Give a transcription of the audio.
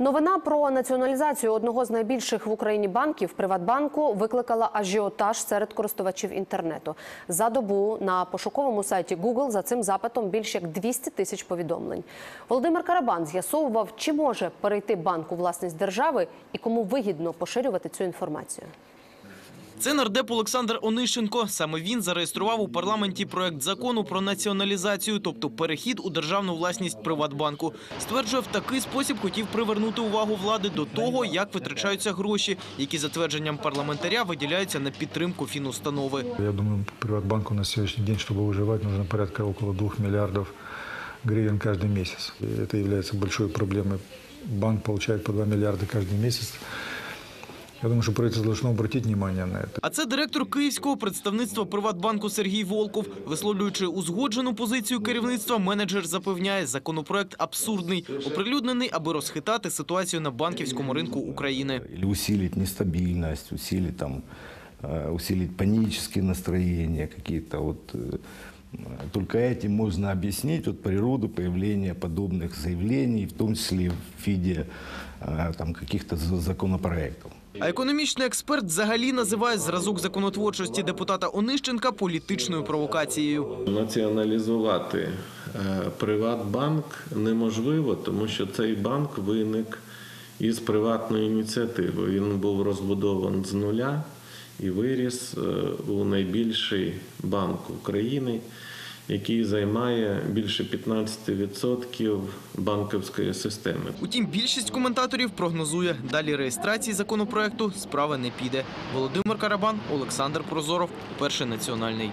Новина про націоналізацію одного з найбільших в Україні банків Приватбанку викликала ажіотаж серед користувачів інтернету. За добу на пошуковому сайті Google за цим запитом більш як 200 тисяч повідомлень. Володимир Карабан з'ясовував, чи може перейти банк у власність держави і кому вигідно поширювати цю інформацію. Це нардеп Олександр Онищенко. Саме він зареєстрував у парламенті проект закону про націоналізацію, тобто перехід у державну власність Приватбанку. Стверджує, в такий спосіб хотів привернути увагу влади до того, як витрачаються гроші, які за твердженням парламентаря виділяються на підтримку фінустанови. Я думаю, Приватбанку на сегодняшний день, чтобы выживать, нужно порядка около 2 миллиардов гривен каждый месяц. И это является большой проблемой. Банк получает по 2 миллиарда каждый месяц. Я думаю, что правительство должно обратить внимание на это. А це директор київського представництва Приватбанку Сергій Волков. Висловлюючи узгоджену позицію керівництва, менеджер запевняє, законопроект абсурдний, оприлюднений, аби розхитати ситуацію на банківському ринку України. или усилить нестабильность, усилить там, э, усилить панические настроения какие-то вот. э, Только этим можно объяснить вот природу появления подобных заявлений, в том числе в виде э, там, каких-то за- законопроектов. А економічний експерт взагалі називає зразок законотворчості депутата Онищенка політичною провокацією. Націоналізувати е, Приватбанк неможливо, тому що цей банк виник із приватної ініціативи. Він був розбудований з нуля і виріс е, у найбільший банк України, який займає більше 15% банківської системи. Утім, більшість коментаторів прогнозує, далі реєстрації законопроекту справа не піде. Володимир Карабан, Олександр Прозоров, перший національний.